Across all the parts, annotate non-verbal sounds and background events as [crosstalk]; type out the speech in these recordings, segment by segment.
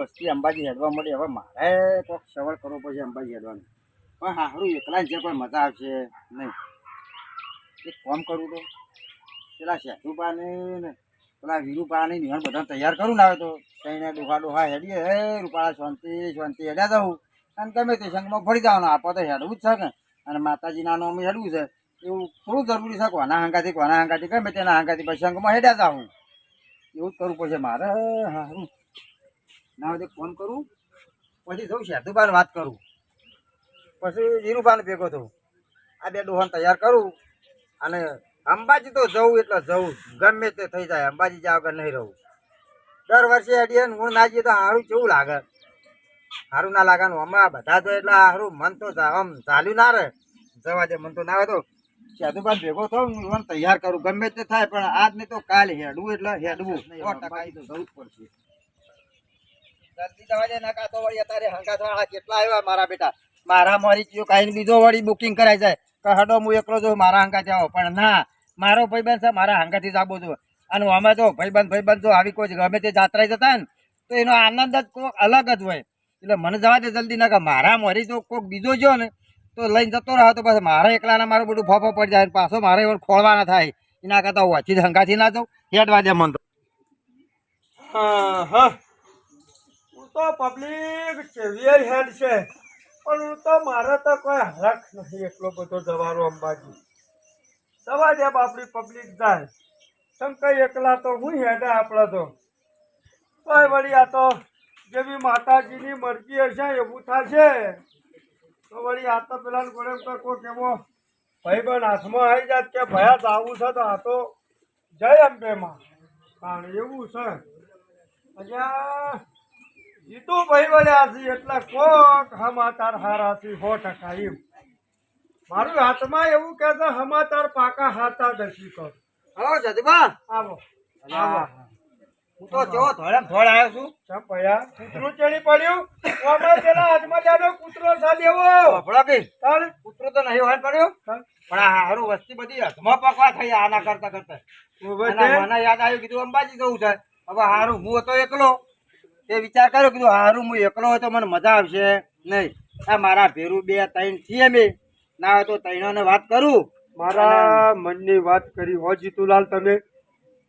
વસ્તી અંબાજી હેડવા મળી. હવે મારે કોઈક સવાર કરવો પડશે અંબાજી હેડવાનું. પણ હારું એકલા જે કોઈ મજા આવશે, નહીં. એક કામ કરું તો. પેલા શેઠુપાને ને પેલા વીરુપાને નિહાળ બધા તૈયાર કરું ને આવે તો. તઈને ડોહા ડોહા હેડીએ, હે, રૂપાળા, શાંતિ શાંતિ, હેડ્યા જવું અને ગમે તે સંગમાં ફરી જવાનું. આપણે તો હેડવું જ છે ને અને માતાજીના નામ હેડવું છે. એવું થોડું જરૂરી છે કોના હાંગાથી કોના હાંગાથી, ગમે તેના હાંગાથી પછી સંગમાં હેડ્યા જાઉં. એવું જ કરવું પડશે. મારે હારું ના હોય ફોન કરું પછી જઉં શેઠુબાને વાત કરું. પછી વીરુબાને ભેગો થઉં આ બે ડોહાને તૈયાર કરું અને અંબાજી તો જવું એટલે જવું ગમે તે થઈ જાય અંબાજી જ્યાં વગર નહીં રહું. દર વર્ષે અડીએ ને હું ના જઈએ તો સારું કેવું લાગે? સારું ના લાગે ને હમણાં બધા તો એટલે સારું મન તો આમ ચાલ્યું ના રહે. જવા દે મન તો ના હોય તો સાધુબાન ભેગો થઉં ને લોન તૈયાર કરું. ગમે તે થાય પણ આજ નહીં તો કાલે હેડવું એટલે હેડવું. સો ટકા તો જવું જ પડશે. જલ્દી જવા દે નકા તો વળી અત્યારે હંગાથવાળા કેટલા આવ્યા મારા બેટા? મારા મારી કયો કાંઈ બીજો વળી બુકિંગ કરાઈ જાય. કે હડો, હું એકલો જો મારા હંગાથી આવો. પણ ના, મારો ભાઈબંધ છે, મારા હંગાથી જ આવો છું. અને અમે તો ભાઈબંધ ભાઈબંધ જો આવી કોઈ ગમે તે જાત્રાએ જતા ને, તો એનો આનંદ જ કોઈક અલગ જ હોય. એટલે મને જવા દે જલ્દી, ના કે મારા મરી તો કોઈક બીજો જો ને, તો લઈને જતો રહ્યો તો પછી મારા એકલાના મારું બધું ફોફો પડી જાય પાછો મારે એવો ખોળવાના થાય. એના કરતાં હું જ હંગાથી ના જાઉં. હેડવા દે મન તો. હા, હું. તો પબ્લિક ચેવિયર હેડ છે. પણ તો, મારે તો કોઈ હરખ નથી એટલો બધો જવાનો અંબાજી. દવા જેમ આપણી પબ્લિક જાય. શંકર એકલા તો હું હેડે આપણે તો. તોય વળી આ તો જેવી માતાજીની મરજી હશે, એવું થશે. તો વળી આ તો પેલા ગોળે તો કોઈ કેવો પણ હાથમાં આવી જાત કે ભયા આવું છે, તો આ તો જય અંબેમાં કારણ એવું છે. અજા જીતુ ભાઈ વળ્યા છે એટલે કોક હમાતાર હારા છે સો ટકા એમ. મારું હાથમાં એવું કે છે હમાતાર પાકા હાથા દર્શી કર. હલો જદબા આવો. આવો. હું તો જો ધોળે ધોળ આવ્યો છું. કૂતરું ચડી પડ્યું? આમાં પેલા હાથમાં જાનો કૂતરો ચાલી એવો ભોળો કે? કૂતરો તો નહીં હોય પડ્યો? પણ આ હારું વસ્તી બધી હદમાં પકવા થઈ આના કરતા કરતા. મને યાદ આવ્યું કીધું અંબાજી જવું છે. હવે હારું હું હતો એકલો. તે વિચાર કર્યો કીધું હારું હું એકલો હોય તો મને મજા આવશે. નહીં. આ મારા ભેરું બે ત્રણ છીએ અમે. ના હોય તો ત્રણોને વાત કરું. મારા મનની વાત કરી હો જીતુલાલ તમે.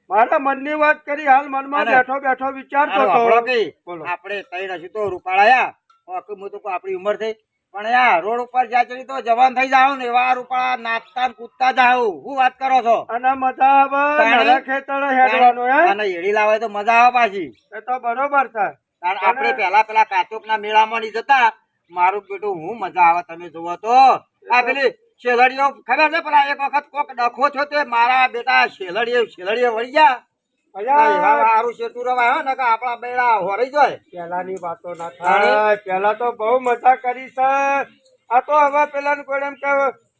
મારા મનની વાત કરી હાલ મનમાં. બેઠો બેઠો વિચારતો હતો. આપણે ત્રણ હશું તો રૂપાળાયા હું તો આપણી ઉંમર થઈ. પણ યાર રોડ ઉપર જ્યાં તો જવાન થઈ જાવ ને એવા રૂપાળા નાચતા કૂદતા જાવ હું વાત કરો છો? અને મજા આવે ખેતર હેડવાનું હે? અને એડી લાવે તો મજા આવે પાછી. એ તો બરોબર છે. કારણ આપણે પેલા પેલા કાચોક ના મેળામાં ની જતા. મારું બેટું હું મજા આવે તમે જુઓ તો. આ પેલી શેલડીઓ ખબર છે પેલા એક વખત કોક ડખો છો તે મારા બેટા શેલડીએ શેલડીએ વળી ગયા. જાય. પેલાની વાતો ના થાય. પેલા તો બહુ મજા કરી છે. આ તો હવે પેલા કોઈ એમ કે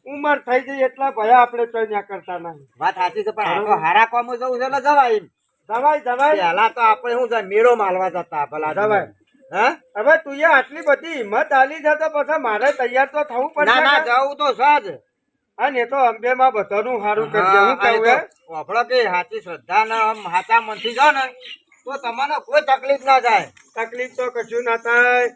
ઉંમર થઈ ગઈ એટલા ભયા આપણે તો ત્યાં કરતા નહીં. વાત સાચી છે પણ આ હારા કામો જવું છે એટલે જવાય એમ. જવાય જવાય. પેલા તો આપણે શું છે મેળો માલવા જતા પેલા જવાય. હા? હવે તું આટલી બધી હિંમત આલી છે તો પછી મારે તૈયાર તો થવું પડે ના જવું તો સજ અને તો અંબે માં બધાનું સારું કરજે. હું કહું કે સાચી શ્રદ્ધા ના હાચા મનથી જાઓ ને તો તમને કોઈ તકલીફ ના થાય. તકલીફ તો કશું ના થાય.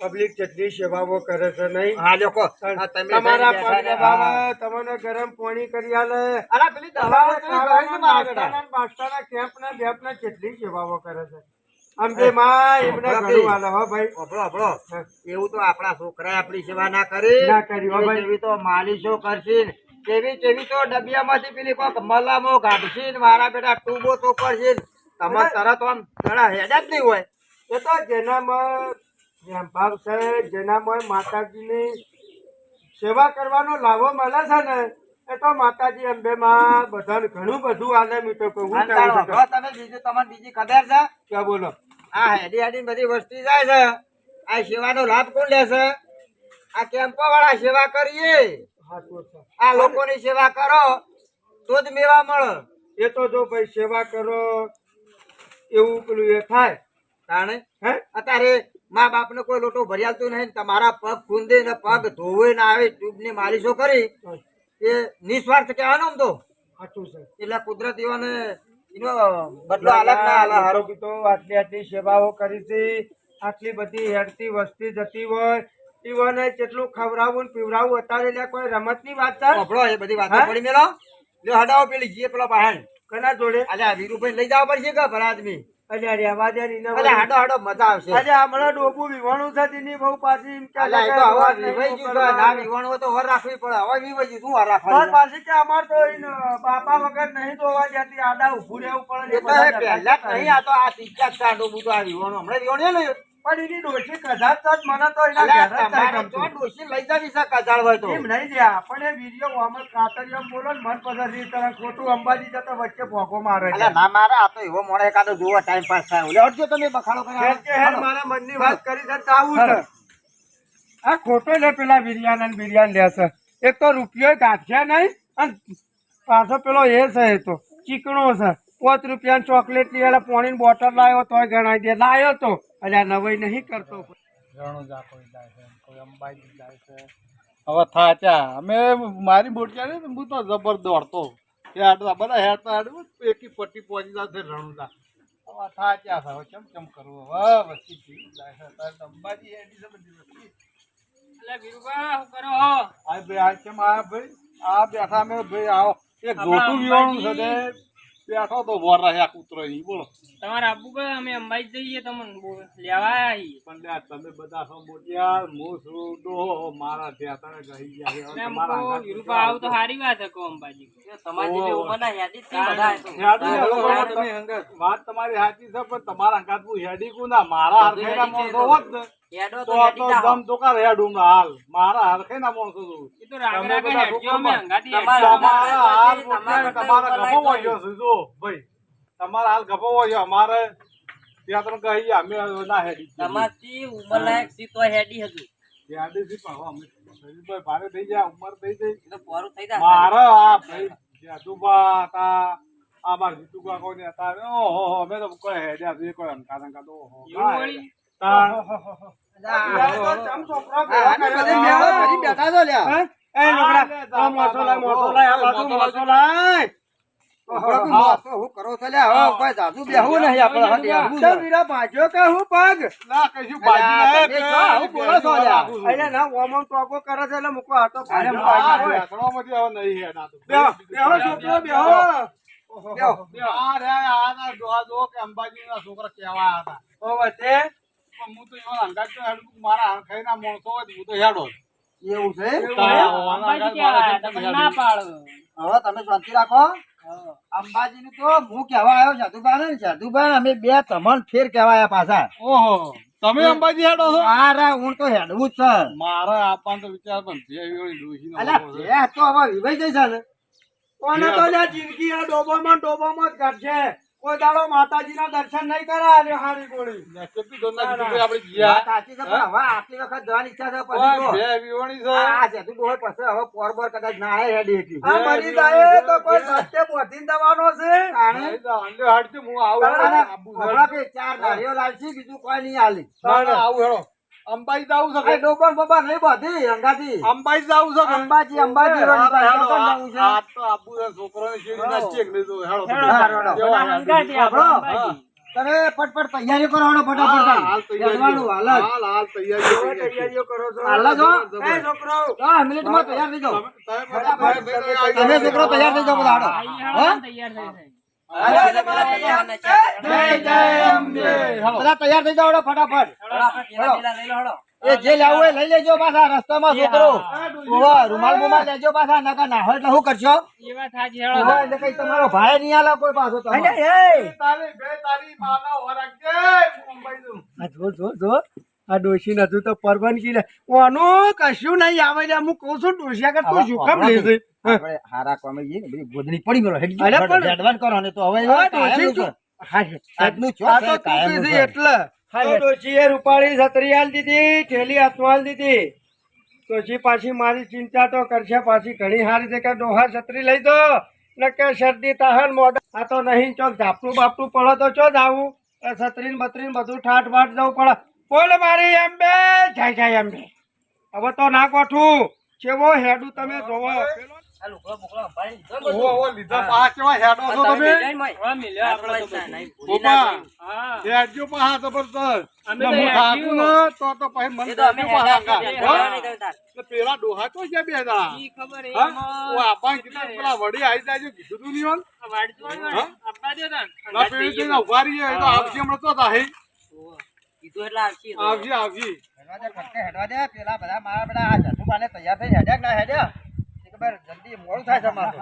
પબ્લિક જેટલી સેવાઓ કરે છે નહીં. હા લોકો તમે તમારા તમને ગરમ પાણી કરી આલે. અલા, પેલી દવાઓ કેવી ના મારા ને કેટલી સેવાઓ કરે છે. માં એમને હો ભાઈ. એવું તો આપણા છોકરા આપણી સેવા ના કરી ના કરી, હો ભાઈ. એવી તો માલિશો કરશે કેવી કેવી તો ડબિયામાંથી પેલી કોક મલામો કાઢશે ને મારા બેટા ટૂબો તો પડશે ને. તમારે તરત આમ ઘણા હેડા જ નહીં હોય એ તો જેનામાં ભાવ છે જેનામાં માતાજીની સેવા કરવાનો લાભો મળે છે ને એ તો માતાજી અંબે માં બધાને ઘણું બધું આલે મી કહું હું તમે બીજું ખબર છે? બોલો? આ હેડી હેડી બધી વસ્તી જાય છે. આ સેવાનો લાભ કોણ લેશે? આ કેમ્પો વાળા સેવા કરીએ. આ લોકોની સેવા કરો તો જ મેવા મળે. એ તો જો ભાઈ સેવા કરો એવું પેલું એ થાય. તાણે? હે? અત્યારે મા બાપ ને કોઈ લોટો ભર્યાલતું નહીં તમારા પગ ખૂંદે ને પગ ધોવે ને આવે ટ્યુબની માલિશો કરી. એ નિસ્વાર્થ કહેવાનો આનો તો. સાચું છે. એટલે કુદરતીઓને એનો બદલો અલગ ના આલે. હારો તો આટલી આટલી સેવાઓ કરી છે. આટલી બધી હેડતી વસ્તી જતી હોય. ઈવોને કેટલું ખવડાવવું પીવડાવવું અત્યારે કોઈ રમતની વાત છે? સાંભળો એ બધી વાતો? પડી મેલો. લ્યો હડાવો પેલી જીએ પેલો બહાર. કના જોડે? અલ્યા વીરુભાઈ લઈ જવા પડશે કે ભલા આદમી? આડા ઊભું રહેવું પડે પણ એની ડોશી કદાચ જ મને તો એના ઘેર જ તમારે કાંઈ તો ડોશી લઈ જવી છે કજાળ હોય તો. એમ નહીં જ્યાં પણ એ વીડિયો કાતરિયો બોલો ને મન પસંદ એ ખોટું અંબાજી જતા વચ્ચે ભોગો મારે એટલે ના મારે આ તો એવો મોડે એકાદો જોવો ટાઈમ પાસ થાય. ઓલે તમે બખાડો હેર કે હેર મારા મનની વાત કરી છે આવું છે. આ ખોટો લે પેલા બિરિયાન અને બિરિયાની લે છે. એક તો રૂપિયો ગાંઠ્યા નહીં અને પાછો પેલો એ છે એ તો ચીકણો છે. પાંચ રૂપિયાની ચોકલેટ લઈ એટલે પાણીની બોટલ લાવ્યો તોય ગણાય દે. લાવ્યો તો એટલે નવાઈ નહીં કરતો. રણુજા કોઈ જાય છે કોઈ અંબાજી જાય છે. હવે થાચા અમે મારી બોટિયા ને હું તો જબર દોડતો. હેડતા બધા હેડતા હેડવું એકી પટ્ટી પહોંચી જશે રણુજા. હવે થાચા છે હવે કેમ કેમ કરવું? હવે વસ્તી જાય છે. અંબાજી હેડી છે બધી વસ્તી. આ ભાઈ આ કેમ આ ભાઈ? આ બેઠા અમે ભાઈ આવો. એક ગોટું વિવાણું છે બેઠો તો વર રહ્યા કૂતરો નહીં બોલો. તમારા આબુ કે અમે અંબાઈ જઈએ તમને લેવા આવી પણ લ્યા તમે બધા છો મોટિયાર હું છું ડોહો મારા ત્યાં ગઈ ગયા છે. તમારા વિરુપા આવું તો સારી વાત છે કહો અંબાજી. બધા હવે વાત તમે વાત તમારી સાચી છે પણ તમારા હંગાત હું હેડી કુ ના? મારા હરખેના માણસો હોત ને. તો તો હાલ. મારા હરખેના માણસો છું એ તો રાગ રાગ હેડજો અમે કરો? તમારા હાલ તમારા ગભો વાગ્યો છે. ભાઈ તમારા હાલ ગભો વાગ્યો અમારે ત્યાં તો કહી અમે ના હેડી પણ અમે ભારે થઈ જાય ઉંમર થઈ જાય મારા આ ભાઈ હતા આ મારા જીતુબા કોઈ ને હતા. ઓહો અમે તો કોઈ હેડ્યા કોઈ અંકા અંકા તો ઓહો બેઠા છો લ્યા એ લોકોના, આ લાય, મોસો લાય, આ બાજુ મોસો લાય. હું કરો છો લ્યા હવે કોઈ જાજુ બેહવું નહીં આપણે હટી હરવું છે. વીરા ભાજ્યો કે હું પગ ના કશું બાજી અલ્યા, ના તમે જો આવું બોલો છો લ્યા. અહીંયા ના ઓમમ ટોકો કરે છે એટલે મૂકો હાથો ભાજ્યો ભાજ્યો હવે નહીં તો. બેહો, છોકરો, બેહો. બેહો. આ રે આ ના ડોહા જો કે અંબાજીના છોકરા કેવા હતા ઓ વચ્ચે હું તો એવા અંગાત તો હેડું મારા હરખાઈના માણસો હોય હું તો હેડો એવું છે? અંબાજી હેડું. ના પાડો. હવે તમે શાંતિ રાખો. અંબાજી તો હું કહેવા આવ્યો જાદુભાઈ ને જાદુભાઈ અમે બે તમણ ફેર કહેવાયા પાછા. ઓહો તમે અંબાજી હેડો છો? મારા હું તો હેડવું જ છે મારે આપવાનો તો વિચાર પણ અલ્યા છે. ભેંસ તો હવે વિવાઈ જઈ ને. કોને તો જિંદગી આ ડોબામાં ડોબામાં જ કાઢશે. કોઈ દાડો માતાજીના દર્શન નહીં કરે અરે હારી ગોળી. ને કેટલી દોરના ના, જીતુભાઈ આપણે ગયા સાચી છે પણ હવે આટલી વખત જવાની ઈચ્છા છે પછી બે વિવાણી છે. આ જાદુ ડોહો પછી હવે પોરબર કદાચ ના આય હેડી એટલી. આ મરી જાય તો કોઈ સત્ય બોધીને દવાનો છે. અંડે હું આવું. હમણાં ચાર નાળીઓ લાલશી, બીજું કોઈ નહીં હાલી. આવું હેડો. અંબાજી જવું છે કે? ડોબર બોબર નહીં બાધી અંગાથી. અંબાજી જવું છે અંબાજી, અંબાજી જવું છે. આ તો આબુ છે, છોકરાને શેરડી નાખીએ કે નહીં તો હેડો. હેડો, રંગાજી આપણે? તમે ફટફટ તૈયારી કરો હેડો ફટાફટ હાલ તૈયારીઓ. હાલ હાલ, હાલ તૈયારીઓ કરી. તૈયારીઓ છો હાલ જો એ છોકરો હા, મિનિટમાં તૈયાર થઈ જાઓ. તમે-. છોકરો તૈયાર થઈ જાઓ બધા હેડો. હા? તૈયાર થઈ જાય. જય જય અંબે. બધા તૈયાર થઈ જાવ ફટાફટ. એ જે લેવું એ લઈ લેજો પાછા રસ્તામાં છોકરો. રૂમાલ બુમાલ લેજો પાછા નકા ના હોય એટલે શું કરશો? એટલે કઈ તમારો ભાઈ નહીં આલે કોઈ પાછો. તારી તારી માના. આ ડોશી નતું તો પરવાનગી લે. ઓનું કશું નહીં આવે લે હું કહું છું ડોશિયા કર તું શું કામ લે છે હારા કોમે જઈએ ને બધી ગોદડી પડી ગયો હેડી અરે પણ- એડવાન્સ કરો ને તો હવે ડોશી છે. હા, આજનું ચો આ તો તું કીધી એટલે. તો ડોશીએ રૂપાળી છત્રી દીધી ઠેલી હાથમાં દીધી. ડોશી પાછી મારી ચિંતા તો કરશે પાછી ઘણી હારી છે કે ડોહા છત્રી લઈ દો. ને કે શરદી તાહન મોઢા. આ તો નહીં ચોક ઝાપટું બાપટું પડો તો ચો જ આવું છત્રીને બત્રીને બધું ઠાઠ વાટ જવું પડે. બોલ મારી અંબે જય જય અંબે હવે તો ના કોઠું ચેવો હેડું તમે જોવો. પેલો કેવા ડોહા તો છે બે વડી આવી જાય કીધું તું નહીં હોન? વાડતું હોય ને, હા? આપવા દો તાન. ના પેલી જઈને ઊભા રહીએ, એ તો આવશે હમણાં તો તાહી. કીધું એટલે આવશે. આવશે, આવશે. હેડવા દે, ફટકે હેડવા દે. પેલા બધા મારા બધા આ તૈયાર થઈને હેડ્યા કે ના હેડ્યા? ખબર જલ્દી મોડું થાય છે અમારે તો.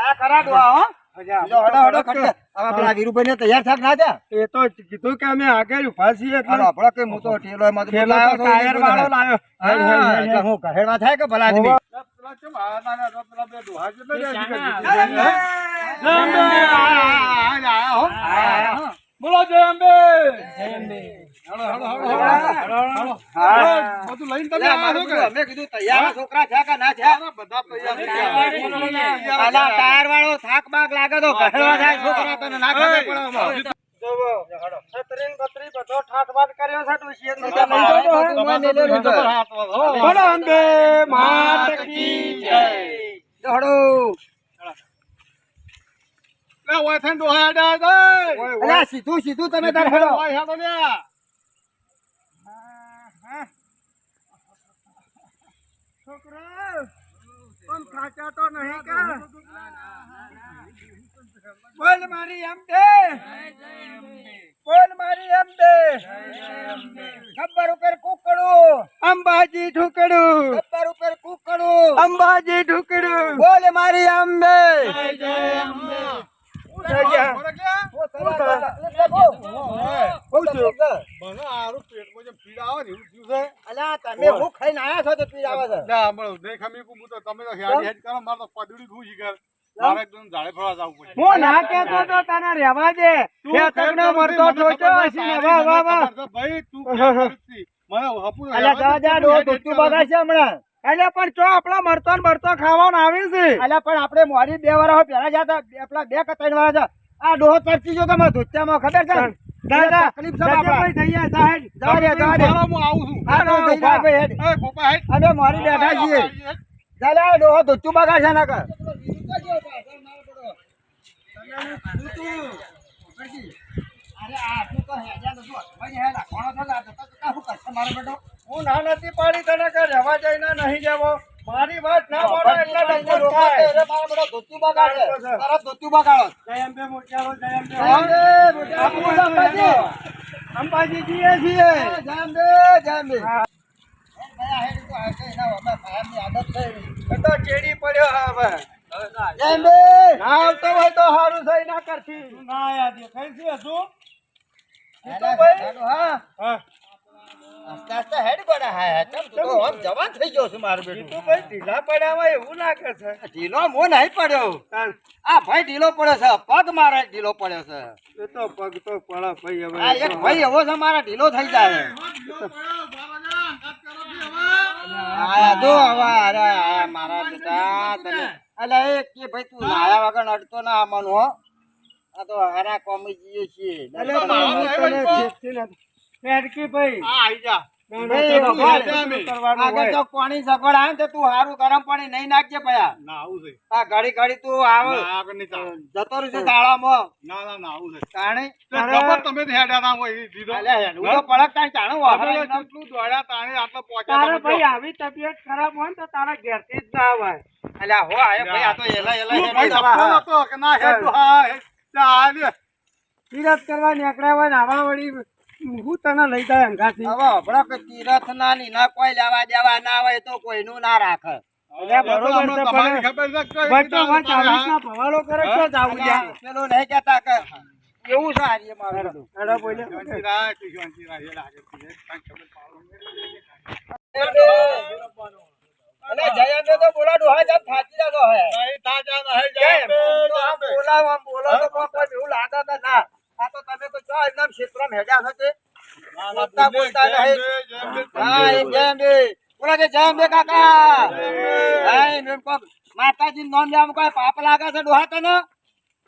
આ ખરા ડોહા, હો? હેડો, હેડો, હેડો, ખટકે. હવે પેલા વીરુભાઈને તૈયાર થાય કે ના થયા? એ તો કીધું કે અમે આગળ ઊભા છીએ એટલે હાલો, આપણો કે હું તો ઠેલો એમાં તો પેલો લાવ્યો તો છું, ટાયર એ વાળો બધો. લાવ્યો હા, એટલે હું કહેવા થાય કે ભલા આદમી? પેલા કેમ આ નાના હતા, પેલા બે ડોહા છે, એટલે એ બે શાના? દીકરા દીકરી. જય અંબે! આયા, આયા, હો. આયા, આયા, હો. બોલો જય અંબે. બધું લઈને તમે અમારું આવ્યા છો બધું કે? અમે કીધું તૈયાર છોકરા કે ના બધા તૈયાર. આલા ટાયર વાળો થાક બાક લાગે તો કહેવા થાય છોકરા તને ના ખબર પડે છત્રીન બત્રી બધો ઠાઠ કર્યો છે ડોશીએ તો બધા લઈ જજો. બધું તમારે મેં તો લીધેલું છે. જબર હાથ વાળો, અંબે માત કી જય દોડો. લે, ઓય થઈને ડોહા હેડ્યા છે. અલા, સીધું સીધું તમે તાર હેડો ઓય હેડો લ્યા. છોકરા પણ ખાચા તો નહીં કા બોલ મારી એમ દે બોલ મારી એમ દે ગબ્બર ઉપર કૂકડું અંબાજી ઠુકડું ગબ્બર ઉપર કૂકડું અંબાજી ઠુકડું બોલ મારી અંબે થઈ ગયા. બરાબર હું ખાઈને આયા છો તો પી આવે છે. લે, હમણાં દેખ અમે કું, હું તો તમે તો હેડી હેડી કરો, મારે તો પદુડી થયું શીખર. મારે એકદમ ઝાડે ફરવા જવું ના કેતો તો તને રહેવા દે. તું બે કેમ છે? મરતો તારી વાહ વાહ વાહ. ભાઈ, તું [laughs] મને હપું તું હમણાં. એટલે પણ જો આપણા મરતો મરતો ખાવાનું આવે છે? એટલે પણ આપણે મોડી બે વાર પેલા જતા બે- પેલા બે કે ત્રણ વાર આ ડોહો ચર્ચી જો તમે ધોતિયામાં ખબર છે. મારો મોરી બેઠા છીએ. હું ના નથી પાડી તને કે રહેવા જઈને નહીં જવો. મારી વાત ના પાડો એટલે ડંકો થાય જય અંબે મોટિયારો જય અંબે. અંબાજી. છીએ. તો ચેડી પડ્યો હવે. ના આવતો હોય તો સારું થઈ ના કરતી. ના યાદ દેખાય છે હજુ? ઢીલા મો નહીં પડ્યો. આ ભાઈ ઢીલો પડ્યો છે. પગ મારે ઢીલો પડ્યો છે. એ તો પગ તો પડે ભાઈ હવે. એક ભાઈ એવો છે મારા ઢીલો થઈ જાય. આયા જો હવે અરે આયા મારા બેટા તને અલા કે ભાઈ તું લાયા વગર અડતો ના આમાંનું હો. આ તો હરા કોમી જઈએ છીએ ભાઈ. જા. પાણી સગવડ આવે તો તું હારું ગરમ પાણી નહીં નાખજે ભયા. ના, આવું છે. આ ઘડી ઘડી તું આવ. ના, આગળ નહીં ચાલે. જતો રહેશે દાડામાં ના, ના, ના, આવું છે. તાણે તે જબર તમે જ હોય, દીધો. અલ્યા પડક તાણ ચાણું આપણે વાપરે તો કેટલું દોડ્યા તાણે આટલા પહોંચ્યા તારે ભાઈ આવી તબિયત ખરાબ હોય ને તો તારા ઘેરથી જ ના અવાય અલ્યા હો આયો ભાઈ આ તો એલા એલા હેડું ના હેડ, હા, તીરથ કરવા નીકળ્યા હોય ને આવા વળી હું તને લઈ જાય અંગાથી. હવે હમણાં કે તીરથ ના ની ના કોઈ લેવા દેવા ના હોય તો કોઈનું ના રાખે. એવું છે બોલે શાંતિ રાખ, તું શાંતિ રાખ, એ લાગે છે, એ કાંઈ ખબર પાડો. અલ્યા, જયાને તો બોલા ડોહા જાન થાકી જાતો હે. નહીં થા જાન હે જાય. તો આમ બોલાવો, આમ બોલો તો કોણ કોઈ એવું લાગે કે ના? આ તો તમે તો જો એકદમ ક્ષેત્રમાં હેડ્યા હતે તે. ના, ના, બોલતા બોલે, બોલતા જેમ નહીં. જેમ હા, એમ જય અંબે. કે જય અંબે કાકા. હા, એમ કો માતાજી નામ લેવામાં કોઈ પાપ લાગે છે ડોહા તને?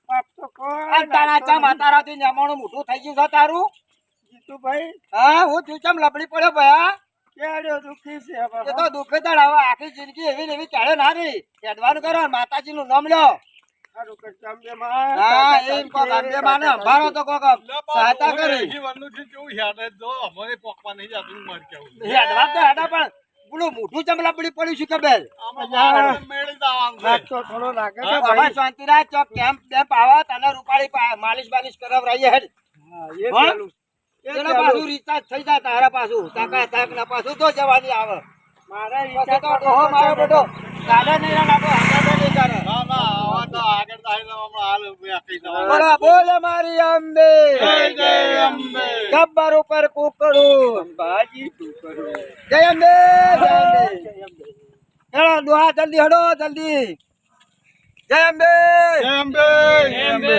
પાપ તો કોઈ આ તારા ચા માતારાથી જમવાનું મોઢું થઈ ગયું છે તારું? જીતુભાઈ. હા હું ચૂચમ લબડી પડ્યો ભયા કેડ્યો તું છે એ તો દુઃખ જ હવે આખી જિંદગી એવી ને એવી ચાલે ના રહી. હેડવાનું કરો માતાજી નું નામ લ્યો સારું કરજો અંબે માં. હા એમ કોક અંબે માને અંભારો તો કોક સહાયતા કરી. હેડવા તો હેડા પણ પેલું મોઢું ચમલા પડી પડ્યું છે ખબર? નાક તો થોડો લાગે છે હવે ભાઈ. શાંતિ રાખ ચોક કેમ્પ આવા તને રૂપાળી માલિશ બાલિશ કરાવ હેડ. હા, એ હા? ચાલુ. એ એના પાછું રિચાર્જ થઈ જાય તારા પાછું. તાકા તાક ના પાછું તો જવાની આવે. મારા તો ડોહો મારો બેટો નહીં ના લાગો હાથા નહીં કરે બોલો બોલ મારી અંબે. ગબ્બર ઉપર કુકડું અંબાજી ટુકડું. જય અંબે જય અંબે. હેડો દુહા જલ્દી હેડો જલ્દી. જય અંબે. એમ બે